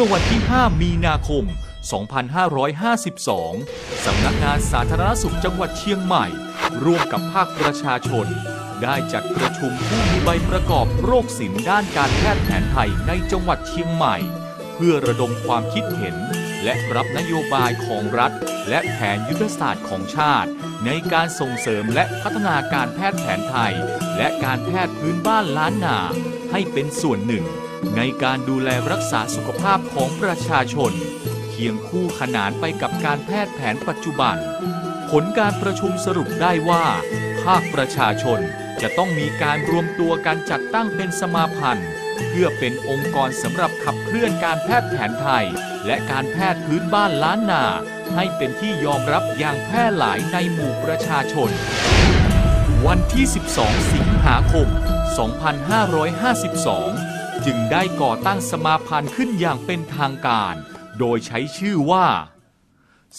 เมื่อวันที่ 5 มีนาคม 2552 สำนักงานสาธารณสุขจังหวัดเชียงใหม่ ร่วมกับภาคประชาชน ได้จัดประชุมผู้มีใบประกอบโรคศิลป์ด้านการแพทย์แผนไทยในจังหวัดเชียงใหม่ เพื่อระดมความคิดเห็น และรับนโยบายของรัฐ และแผนยุทธศาสตร์ของชาติ ในการส่งเสริมและพัฒนาการแพทย์แผนไทย และการแพทย์พื้นบ้านล้านนาให้เป็นส่วนหนึ่ง ในการดูแลรักษาสุขภาพของประชาชน เคียงคู่ขนานไปกับการแพทย์แผนปัจจุบัน ผลการประชุมสรุปได้ว่า ภาคประชาชนจะต้องมีการรวมตัวกันจัดตั้งเป็นสมาพันธ์ เพื่อเป็นองค์กรสำหรับขับเคลื่อนการแพทย์แผนไทย และการแพทย์พื้นบ้านล้านนา ให้เป็นที่ยอมรับอย่างแพร่หลายในหมู่ประชาชน วันที่ 12 สิงหาคม 2552 จึงได้ก่อตั้งสมาพันธ์ขึ้นอย่างเป็นทางการ โดยใช้ชื่อว่า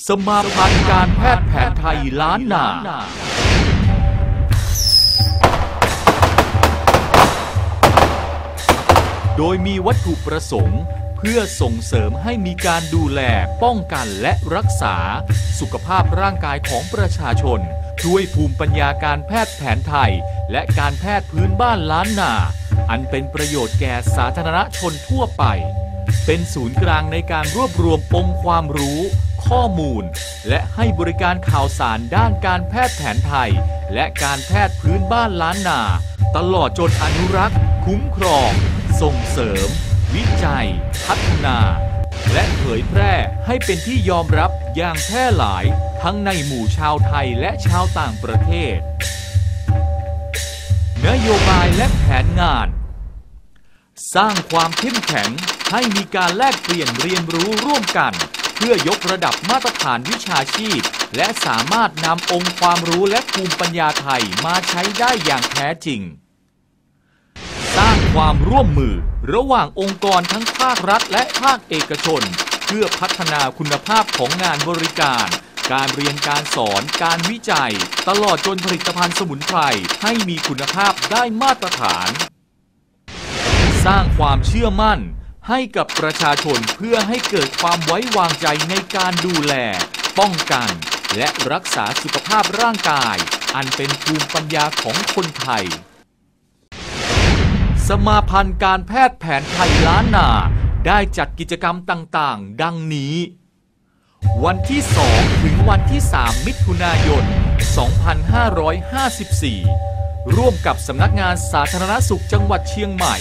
สมาพันธ์การแพทย์แผนไทยล้านนาโดยมีวัตถุประสงค์เพื่อส่งเสริมให้มีการดูแลป้องกันและรักษา สุขภาพร่างกายของประชาชน ด้วยภูมิปัญญาการแพทย์แผนไทย และการแพทย์พื้นบ้านล้านนา อันเป็นประโยชน์แก่สาธารณชนทั่วไป เป็นศูนย์กลางในการรวบรวมองค์ความรู้ ข้อมูล และให้บริการข่าวสารด้านการแพทย์แผนไทย และการแพทย์พื้นบ้านล้านนา ตลอดจนอนุรักษ์ คุ้มครอง ส่งเสริม วิจัย พัฒนา และเผยแพร่ให้เป็นที่ยอมรับอย่างแพร่หลาย ทั้งในหมู่ชาวไทยและชาวต่างประเทศนโยบายและแผนงาน สร้างความเข้มแข็งให้มีการแลกเปลี่ยนเรียนรู้ร่วมกัน เพื่อยกระดับมาตรฐานวิชาชีพ และสามารถนำองค์ความรู้และภูมิปัญญาไทยมาใช้ได้อย่างแท้จริง สร้างความร่วมมือระหว่างองค์กรทั้งภาครัฐและภาคเอกชน เพื่อพัฒนาคุณภาพของงานบริการ การเรียนการสอน การวิจัย ตลอดจนผลิตภัณฑ์สมุนไพรให้มีคุณภาพได้มาตรฐาน สร้างความเชื่อมั่น ให้กับประชาชนเพื่อให้เกิดความไว้วางใจในการดูแล ป้องกัน และรักษาสุขภาพร่างกาย อันเป็นภูมิปัญญาของคนไทย สมาพันธ์การแพทย์แผนไทยล้านนา ได้จัดกิจกรรมต่างๆ ดังนี้ วันที่ 2 ถึงวันที่ 3 มิถุนายน 2554ร่วมกับสำนักงานสาธารณสุขจังหวัดเชียงใหม่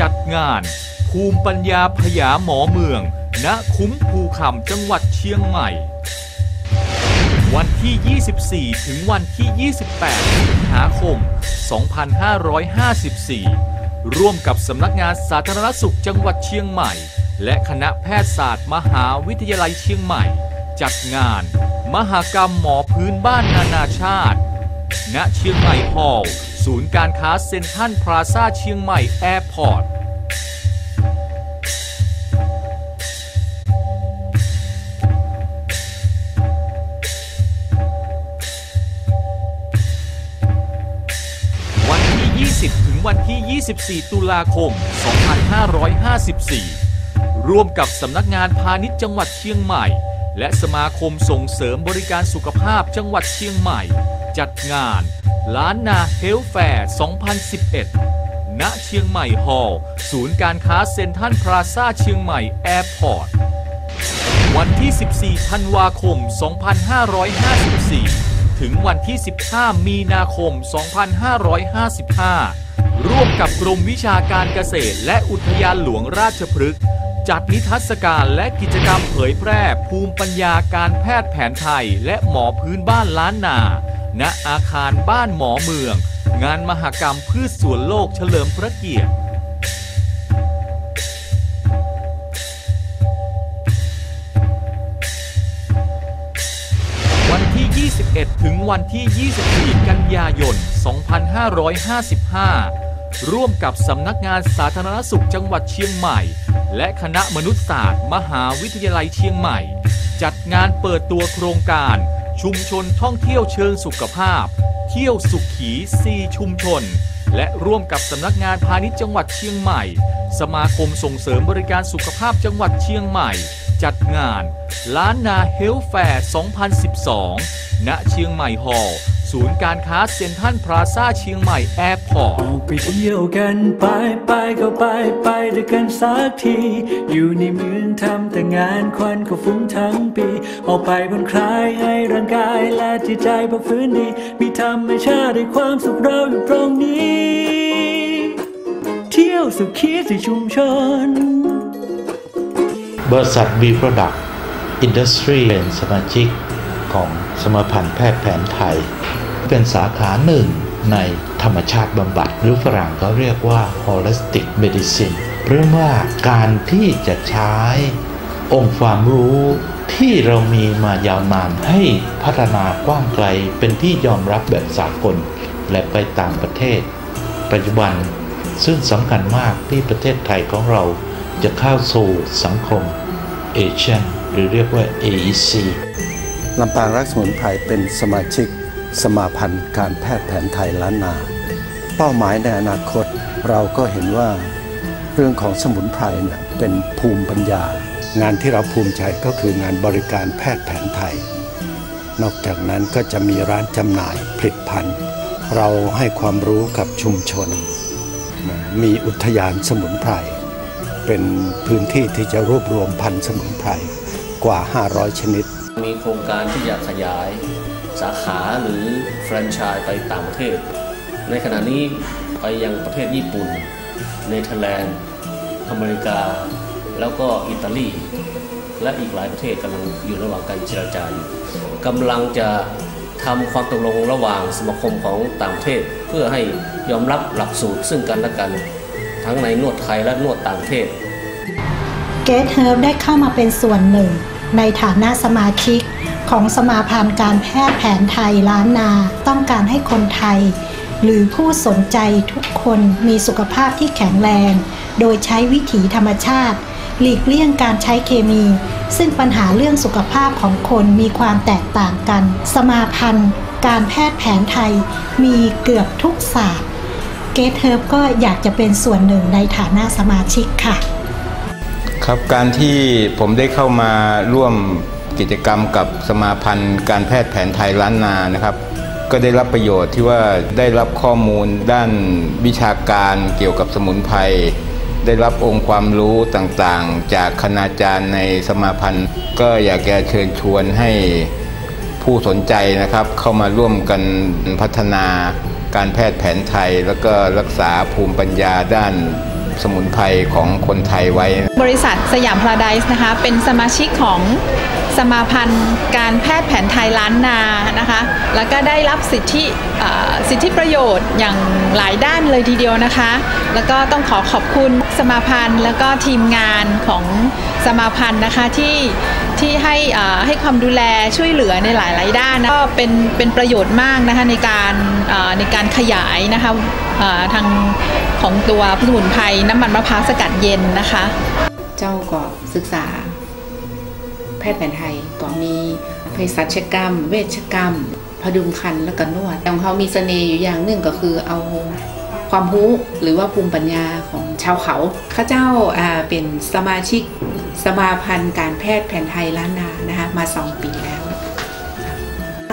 จัดงาน ภูมิปัญญาพยาหมอเมือง ณคุ้มภูคำจังหวัดเชียงใหม่ วันที่ 24 ถึงวันที่ 28 สิงหาคม 2554 ร่วมกับสำนักงานสาธารณสุขจังหวัดเชียงใหม่ และคณะแพทยศาสตร์มหาวิทยาลัยเชียงใหม่ จัดงาน มหากรรมหมอพื้นบ้านนานาชาติ ณเชียงใหม่ฮอลล์ ศูนย์การค้าเซ็นทรัลพลาซาเชียงใหม่แอร์พอร์ตวันที่ 20 ถึงวันที่ 24 ตุลาคม 2554 ร่วมกับสำนักงานพาณิชย์จังหวัดเชียงใหม่ และสมาคมส่งเสริมบริการสุขภาพจังหวัดเชียงใหม่ จัดงาน ล้านนาเฮลแฟร์ 2011 ณ เชียงใหม่ฮอลล์ศูนย์การค้าเซ็นทรัลพลาซ่าเชียงใหม่แอร์พอร์ต วันที่ 14 ธันวาคม 2554 ถึงวันที่ 15 มีนาคม 2555 ร่วมกับกรมวิชาการเกษตรและอุทยานหลวงราชพฤกษ์จัดนิทรรศการและกิจกรรมเผยแพร่ภูมิปัญญาการแพทย์แผนไทยและหมอพื้นบ้านล้านนา ณอาคารบ้านหมอเมือง งานมหกรรมพืชสวนโลกเฉลิมพระเกียรติวันที่ 21 ถึงวันที่ 24 กันยายน 2555 ร่วมกับสำนักงานสาธารณสุขจังหวัดเชียงใหม่ และคณะมนุษยศาสตร์ มหาวิทยาลัยเชียงใหม่ จัดงานเปิดตัวโครงการ ชุมชนท่องเที่ยวเชิงสุขภาพ เที่ยวสุขีซีชุมชน และร่วมกับสำนักงานพาณิชย์จังหวัดเชียงใหม่ สมาคมส่งเสริมบริการสุขภาพจังหวัดเชียงใหม่ จัดงาน ล้านนาเฮลแฟร์ 2012 ณ เชียงใหม่ฮอลล์ ศูนย์การค้าเซ็นทรัลพลาซ่าเชียงใหม่แอร์พอร์ตออกไปเที่ยวกันไปไปก็ไปไปด้วยกันสักที อยู่ในเมืองทำแต่งานควันก็ฟุ้งทั้งปี ออกไปบนคลายให้ร่างกายและจิตใจพอฟื้นดี มีธรรมชาติให้ความสุขเราอยู่ตรงนี้ เที่ยวสุขีในชุมชน บริษัท B Product Industry เป็นสมาชิกของสมาพันธ์แพทย์แผนไทย เป็นสาขาหนึ่งในธรรมชาติบำบัด หรือฝรั่งเขาเรียกว่า holistic medicine เรื่องว่าการที่จะใช้องค์ความรู้ที่เรามีมายาวนานให้พัฒนากว้างไกลเป็นที่ยอมรับแบบสากล และไปต่างประเทศ ปัจจุบันซึ่งสำคัญมากที่ประเทศไทยของเราจะเข้าสู่สังคมเอเชียนหรือเรียกว่า AEC ลำปางรักสมุนไพรเป็นสมาชิก สมาพันธ์การแพทย์แผนไทยล้านนา เป้าหมายในอนาคตเราก็เห็นว่าเรื่องของสมุนไพรเนี่ยเป็นภูมิปัญญา งานที่เราภูมิใจก็คืองานบริการแพทย์แผนไทย นอกจากนั้นก็จะมีร้านจำหน่ายผลิตภัณฑ์ เราให้ความรู้กับชุมชน มีอุทยานสมุนไพร เป็นพื้นที่ที่จะรวบรวมพันธุ์สมุนไพรกว่า 500 ชนิด มีโครงการที่จะขยาย สาขาหรือแฟรนไชส์ไปต่างประเทศ ในขณะนี้ไปยังประเทศญี่ปุ่น เนเธอร์แลนด์ อเมริกา แล้วก็อิตาลี และอีกหลายประเทศกำลังอยู่ระหว่างการเจรจาอยู่กำลังจะทำความตกลงระหว่างสมาคมของต่างประเทศ เพื่อให้ยอมรับหลักสูตรซึ่งกันและกัน ทั้งในนวดไทยและนวดต่างประเทศเกตเฮิร์บได้เข้ามาเป็นส่วนหนึ่ง ในฐานะสมาชิก ของสมาพันธ์การแพทย์แผนไทยล้านนา ต้องการให้คนไทย หรือผู้สนใจทุกคนมีสุขภาพที่แข็งแรง โดยใช้วิถีธรรมชาติ หลีกเลี่ยงการใช้เคมี ซึ่งปัญหาเรื่องสุขภาพของคนมีความแตกต่างกัน สมาพันธ์การแพทย์แผนไทยมีเกือบทุกศาสตร์ เกตเฮิร์บก็อยากจะเป็นส่วนหนึ่งในฐานะสมาชิกค่ะ ครับการที่ผมได้เข้ามาร่วม กิจกรรมกับสมาพันธ์ การแพทย์แผนไทยล้านนานะครับ ก็ได้รับประโยชน์ที่ว่าได้รับข้อมูลด้านวิชาการเกี่ยวกับสมุนไพรได้รับองค์ความรู้ต่างๆ จากคณาจารย์ในสมาพันธ์ ก็อยากจะเชิญชวนให้ผู้สนใจนะครับ เข้ามาร่วมกันพัฒนาการแพทย์แผนไทย แล้วก็รักษาภูมิปัญญาด้าน สมุนไพรของคนไทยไว้ บริษัทสยามพาราไดส์นะคะเป็นสมาชิกของสมาพันธ์การแพทย์แผนไทยล้านนานะคะ แล้วก็ได้รับสิทธิสิทธิประโยชน์อย่างหลายด้านเลยทีเดียวนะคะ แล้วก็ต้องขอขอบคุณสมาพันธ์แล้วก็ทีมงานของสมาพันธ์นะคะที่ ที่ให้ให้ความดูแลช่วยเหลือในหลาย ๆ ด้านนะก็เป็นเป็นประโยชน์มากนะคะในการในการขยายนะคะทางของตัวสมุนไพรน้ำมันมะพร้าวสกัดเย็นนะคะ เจ้าก็ศึกษา แพทย์แผนไทยก็มีเภสัชกรรม เวชกรรม พดุงคันและก็นวดแต่ของเขามีเสน่ห์อยู่อย่างหนึ่งก็คือเอาความรู้หรือว่าภูมิปัญญาของ ชาวเขาข้าเจ้าเป็นสมาชิกสมาพันธ์การแพทย์แผนไทยล้านนานะคะมาสองปีแล้ว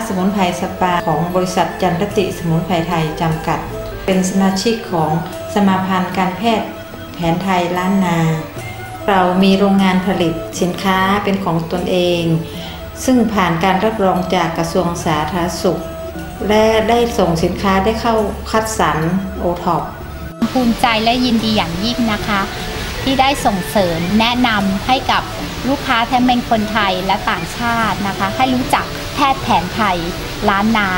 สมุนไพรสปาของบริษัทจันทติสมุนไพรไทยจำกัด เป็นสมาชิกของสมาพันธ์การแพทย์แผนไทยล้านนา เรามีโรงงานผลิตสินค้าเป็นของตนเอง ซึ่งผ่านการรับรองจากกระทรวงสาธารณสุข และได้ส่งสินค้าได้เข้าคัดสรรโอท็อป ภูมิใจและยินดีอย่างยิ่งนะคะ ที่ได้ส่งเสริมแนะนำให้กับลูกค้าทั้งเป็นคนไทยและต่างชาตินะคะ ให้รู้จักแพทย์แผนไทยล้านนา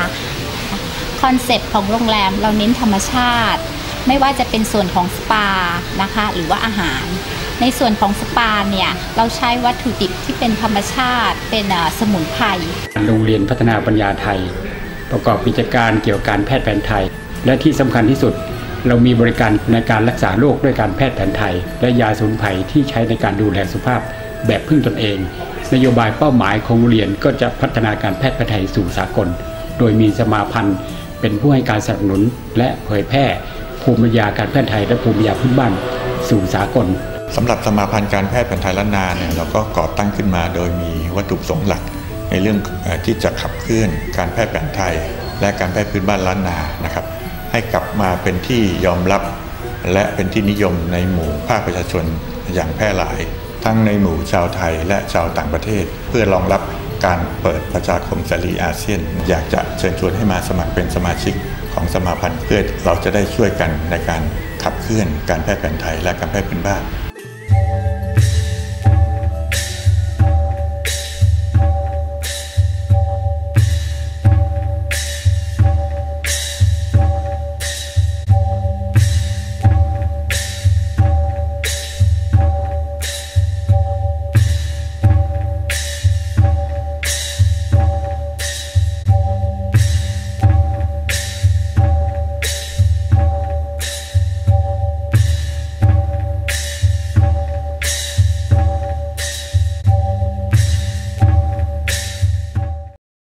คอนเซปต์ของโรงแรมเราเน้นธรรมชาติ ไม่ว่าจะเป็นส่วนของสปานะคะ หรือว่าอาหารในส่วนของสปาเนี่ยเราใช้วัตถุดิบที่เป็นธรรมชาติเป็นสมุนไพรโรงเรียนพัฒนาปัญญาไทย ประกอบกิจการเกี่ยวกับการแพทย์แผนไทย และที่สำคัญที่สุด เรามีบริการในการรักษาโรคด้วยการแพทย์แผนไทย และยาสมุนไพรที่ใช้ในการดูแลสุขภาพแบบพึ่งตนเอง นโยบายเป้าหมายของโรงเรียนก็จะพัฒนาการแพทย์แผนไทยสู่สากล โดยมีสมาพันธ์ เป็นผู้ให้การสนับสนุน และเผยแพร่ภูมิปัญญาการแพทย์ไทยและภูมิปัญญาพื้นบ้านสู่สากลสำหรับสมาพันธ์การแพทย์แผนไทยล้านนาเนี่ยเราก็ก่อตั้งขึ้นมาโดยมีวัตถุประสงค์หลัก ในเรื่องที่จะขับเคลื่อนการแพทย์แผนไทย และการแพทย์พื้นบ้านล้านนานะครับ ให้กลับมาเป็นที่ยอมรับ และเป็นที่นิยมในหมู่ภาคประชาชนอย่างแพร่หลาย ทั้งในหมู่ชาวไทยและชาวต่างประเทศ เพื่อรองรับการเปิดประชาคมเสรีอาเซียน อยากจะเชิญชวนให้มาสมัครเป็นสมาชิกของสมาพันธ์เพื่อเราจะได้ช่วยกันในการขับเคลื่อนการแพทย์แผนไทยและการแพทย์พื้นบ้าน